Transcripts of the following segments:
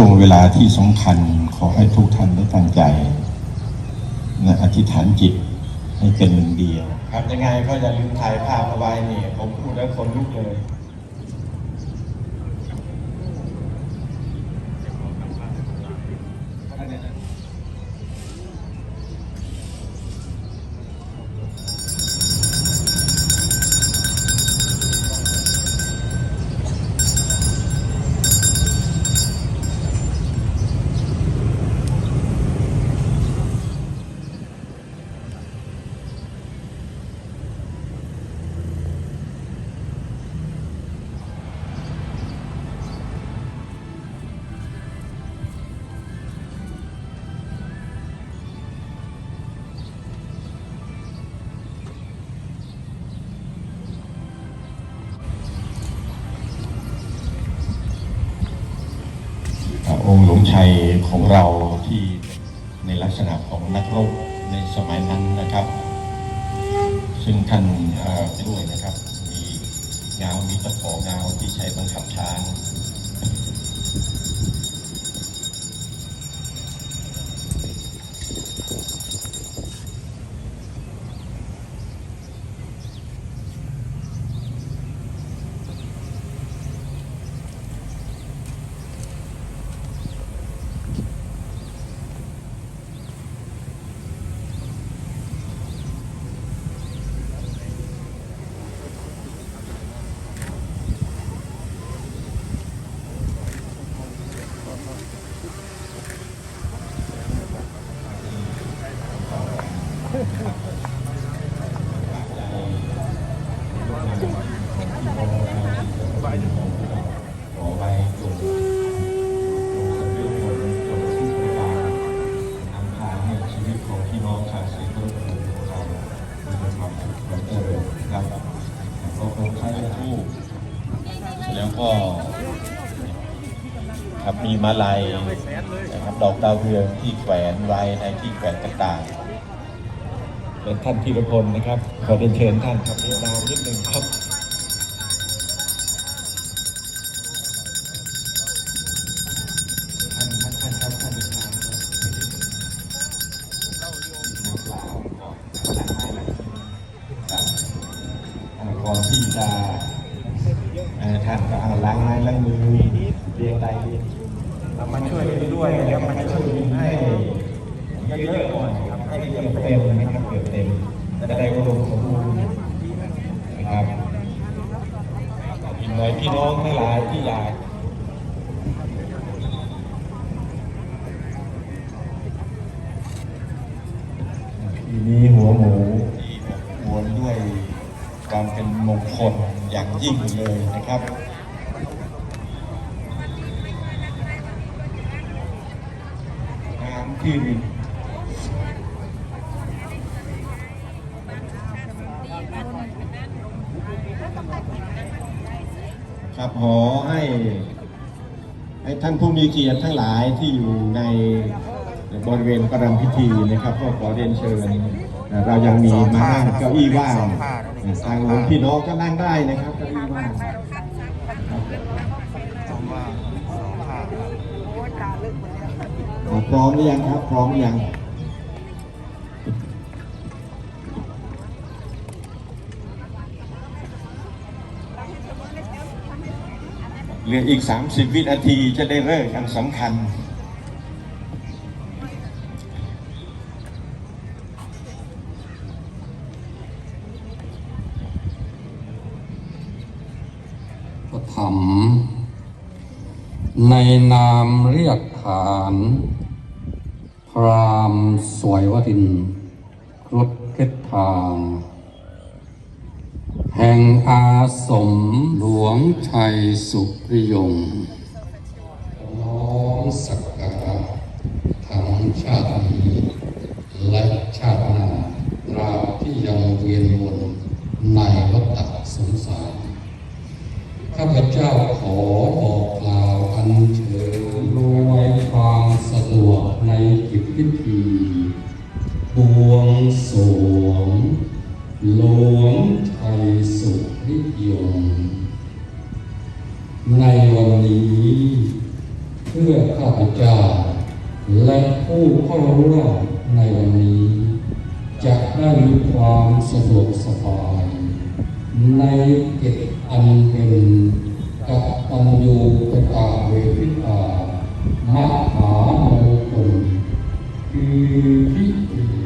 ช่วงเวลาที่สำคัญขอให้ทุกท่านได้ตั้งใจในะอธิษฐานจิตให้เป็นหนึ่งเดียว ครับยังไงก็อย่าลืมถ่ายภาพเอาไว้นี่ ผมพูดแล้วคนลุกเลย งชัยของเราที่ในลักษณะของนักรบในสมัยนั้นนะครับ ซึ่งท่านด้วยนะครับ มีเงามีตะขอเงาที่ใช้บังคับช้าง มีมาลัยนะครับดอกดาวเรืองที่แขวนไว้ในที่แขวนต่างๆเป็นท่านธีรพลนะครับ ขอเรียนเชิญท่านครับเรียนนามนิดหนึ่งครับ ต็มจะได้อุดมสมบูรณ์นะครับอีกหน่อยพี่น้องทั้งหลายที่อยากทีนี้หัวหมูที่หวนด้วยความเป็นมงคลอย่างยิ่งเลยนะครับน้ำที่ ครับ ขอให้ให้ท่านผู้มีเกียรติทั้งหลายที่อยู่ในบริเวณประรำพิธีนะครับ ก็ขอเรียนเชิญเรายังมีมานั่งเก้าอี้ว่างทางหลวงพี่น้องก็นั่งได้นะครับเก้าอี้ว่างพร้อมหรือยังครับ พร้อมหรือยัง เหลืออีก 30 วินาทีจะได้เลิกกันสำคัญปฐมในนามเรียกขาน พรามสวยวรินครุฑเพชรทาง แห่งอาสมหลวงชัยสุริยงน้อมสักการะทั้งชาตินี้และชาติหน้าตราบที่ยังเวียนวนในวัฏสงสารข้าพเจ้าขอ หลวงชัยสุริยงในวันนี้ เพื่อข้าพเจ้า และผู้เข้าร่วมในวันนี้ จะได้มีความสะดวกสบาย ในเกิจอันเป็นกับตัญญูกตเวทิตามหามงคลคือพิธี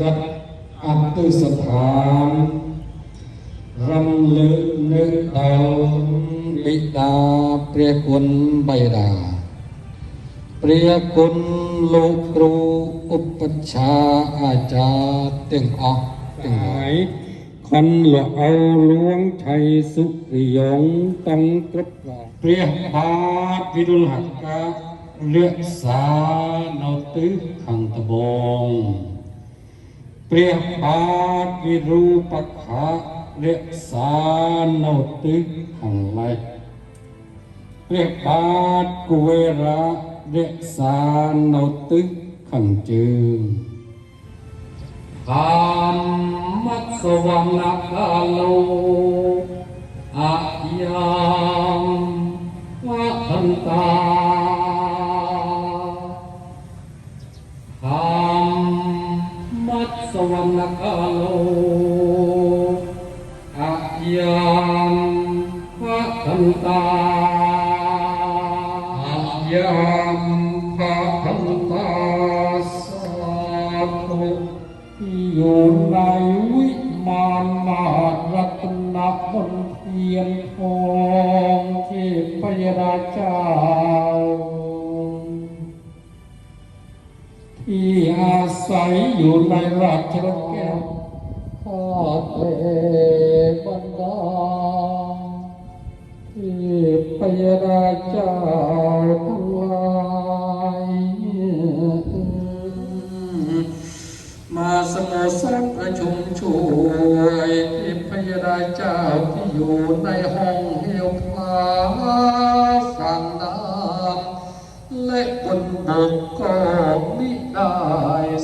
จัดอัตุสถานรำลึกนึกเอาบิดาเปรียคุณใบดา เปรียคุณลูกครูอุปชาอาจารย์ตึงออกตึงหายคันหลวเอาหลวงชัยสุริยงตังกรบเปรียบาทวิรุหักกะเลือกสาเนาตึกขังตะบง เปรียบบาทวิรูปขะเลือกสานาตึกขังไลเรียกบากุเวระเรียกสารโนตึกขังจืงธรรมัสวังนักาโลอายังาธุอยู่ในวิมานมหารัตนมนเทียนทองเทพยราเจ้าที่อาศัยอยู่ในราชรถแก้วข้าแต่บรรดาที่พยาราเจ้าทั้งหล มาสมสักประชุมช่วยที่พยาราเจ้าที่อยู่ในห้องเหี่ยวผาสั่งน้ำและบนบกก็มิได้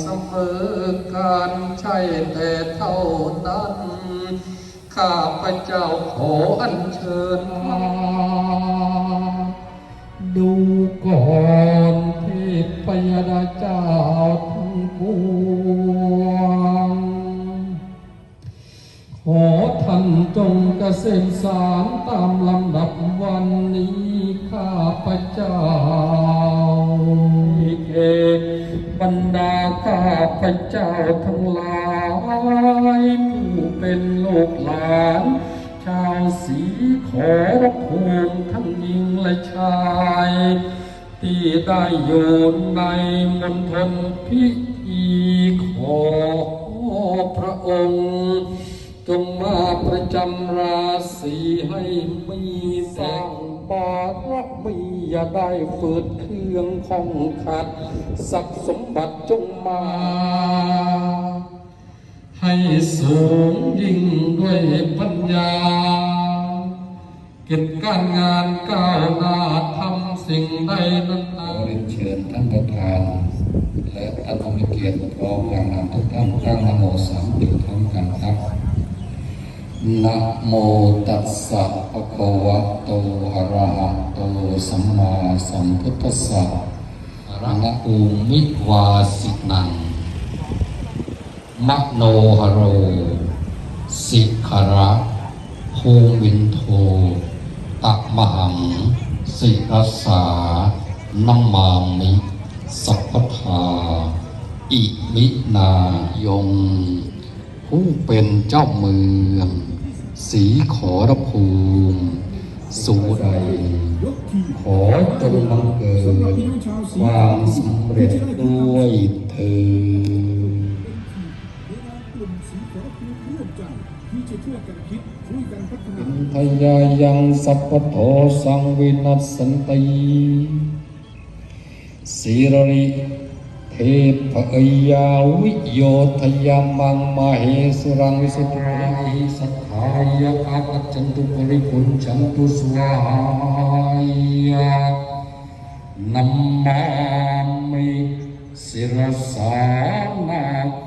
เสมอการใช่แต่เท่านั้น ข้าพระเจ้าขออัญเชิญมาดูก่อนที่พยดาเจ้าทั้งปวง ขอท่านจงกเกษมสารตามลำดับวันนี้ข้าพเจ้าเอกบรรดาข้าพเจ้าทั้งหลายผู้เป็นลูกหลาน ชาวสีขอรภูมิทั้งหญิงและชาย ที่ได้อยู่ในมณฑลพิธีขอพระองค์ จำราศีให้มีสร้างบารมีอย่าได้ฝืดเครื่องของขัดสักสมบัติจงมา ให้สูงยิ่งด้วยปัญญากิจการงานก้าวหน้าทำสิ่งใดนั้นขอเรียนเชิญท่านประธาน และท่านผู้มีเกียรติพร้อมอย่างนำทุกท่านตั้งนโมสามจบพร้อมกันครับ นะโมตัสสะภะคะวะโตอะระหะโตสัมมาสัมพุทธัสสะอะระหะโตมิวาสินังมโนหโร สิกขระภูมินโทตัมหัง สิรัสานัมมามิ สัพพทาอิมินายง ผู้เป็นเจ้าเมือง สีขอรภูมิสุใดขอจงบังเกิดความสำเร็จด้วยเธออินพัฒนาทยายังสัพพโทสังวินัสสันติสีร ริเทพยาวิโยทยามังมาเหสุรังวิสุทธิหิสัทธายะอาปัจจันตุปริปุญจันตุสวายะนัมมามิศิรสานาโค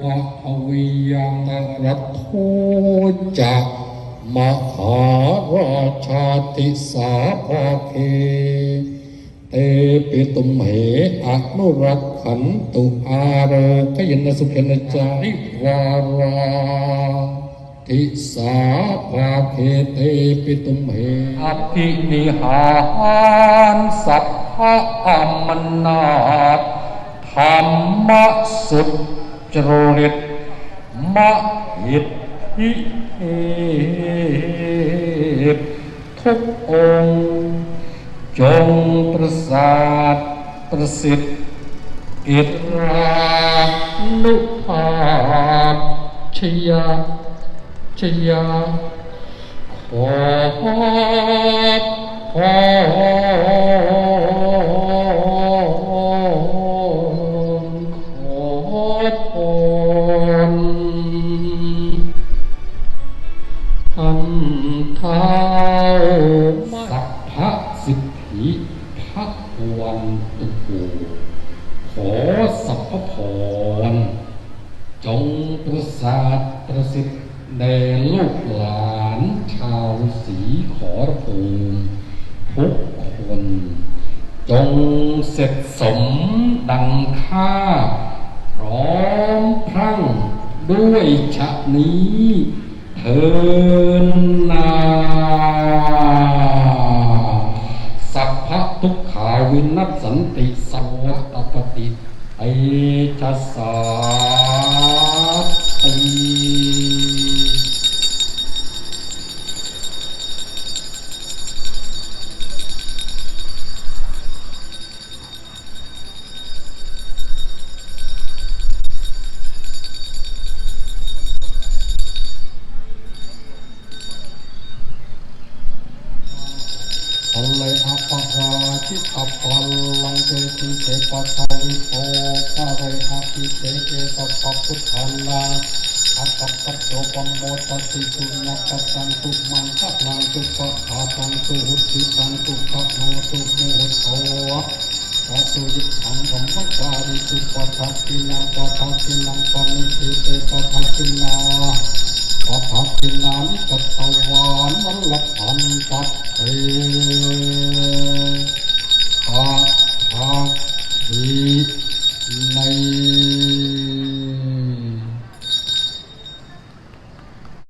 ปะภวิยังรัตโทจักมหาราชาติสาภาเค เตปิตุมเหอะนุรักขันตุอาโรกยินสุขนจาริวาราทิสาภาเคเตปิตุมเหอภินิหารสัพพะอมนาถธรรมสุจริตมหิตหิเหตุทุกองค์ จงประสาทประสิทธิ์อิรานุภาพชยาชยาขอพร แด่ลูกหลานชาวสีขอรภูมิทุกคน จงเสร็จสมดังข้าพร้อมพรั่งด้วยชะนี้เทินนาสัพพะทุกขาวินัสสันติสัพพตปฏิเอจัสสาติ ทิตปัลลังเกติเสปะทวิโตคาเรอภิเสเกสัพพพุทธันลังอัตตปัจโตปมโมตัสสิสุนักตังตุมังคัลังตุปะอาตังตุหุติตังตุปะโนตุโมโตพระสุยิตังธรรมจาริสุปะทักกินังปะทักกินังปะมิติเตปะทักกินาปะทักกินานิกัตตวานวัลลัพันตัดเต ปะทักขิใน